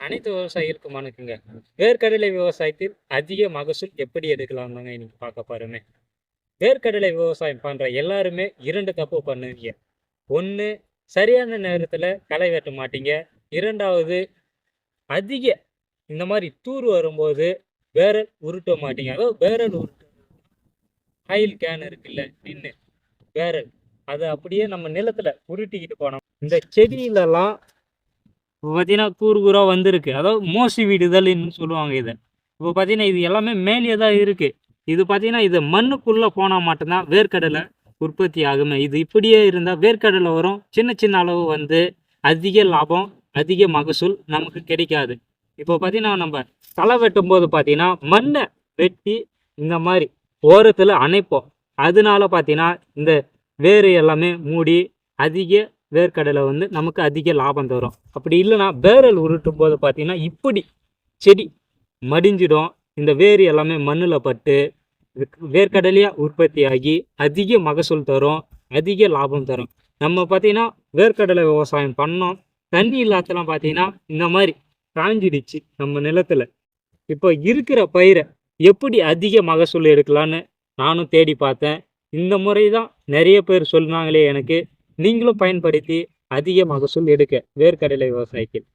அனைத்து விவசாயிகளுக்கும் வணக்கங்க. வேர்க்கடலை விவசாயத்தில் அதிக மகசூல் எப்படி எடுக்கலாம்னாங்க இன்னைக்கு பார்க்க போறோமே. வேர்க்கடலை விவசாயம் பண்ற எல்லாருமே இரண்டு தப்பு பண்ணுவீங்க. ஒன்று சரியான நேரத்தில் களை வெட்ட மாட்டீங்க. இரண்டாவது அதிக இந்த மாதிரி தூர் வரும்போது வேரல் உருட்ட மாட்டீங்க. அதாவது வேரல் உருட்டு ஆயில் கேன் இருக்குல்ல நின்று வேரல். அதை அப்படியே நம்ம நிலத்துல உருட்டிக்கிட்டு போனோம். இந்த செடியிலலாம் இப்போ பார்த்தீங்கன்னா கூறு கூறாக வந்திருக்கு. அதாவது மோசி வீடுதல்னு சொல்லுவாங்க இதை. இப்போ பார்த்தீங்கன்னா இது எல்லாமே மேலே தான் இருக்குது இது பார்த்தீங்கன்னா இது மண்ணுக்குள்ளே போனால் மட்டும்தான் வேர்க்கடலை உற்பத்தி ஆகுமே. இது இப்படியே இருந்தால் வேர்க்கடலை வரும். சின்ன சின்ன அளவு வந்து அதிக லாபம் அதிக மகசூல் நமக்கு கிடைக்காது. இப்போ பார்த்தீங்கன்னா நம்ம களை வெட்டும் போது பார்த்தீங்கன்னா மண்ணை வெட்டி இந்த மாதிரி ஓரத்தில் அணைப்போம். அதனால பார்த்தீங்கன்னா இந்த வேர் எல்லாமே மூடி அதிக வேர்க்கடலை வந்து நமக்கு அதிக லாபம் தரும். அப்படி இல்லைன்னா வேரல் உருட்டும் போது பார்த்தீங்கன்னா இப்படி செடி மடிஞ்சிடும். இந்த வேர் எல்லாமே மண்ணில் பட்டு வேர்க்கடலையாக உற்பத்தி ஆகி அதிக மகசூல் தரும் அதிக லாபம் தரும். நம்ம பார்த்தீங்கன்னா வேர்க்கடலை விவசாயம் பண்ணோம். தண்ணி இல்லாதெல்லாம் பார்த்தீங்கன்னா இந்த மாதிரி காஞ்சிடுச்சு நம்ம நிலத்துல. இப்போ இருக்கிற பயிரை எப்படி அதிக மகசூல் எடுக்கலான்னு நானும் தேடி பார்த்தேன். இந்த முறை தான் நிறைய பேர் சொன்னாங்களே எனக்கு நீங்களும் பயன்படுத்தி அதிக மகசூல் எடுக்க வேர்க்கடலை விவசாயத்தில்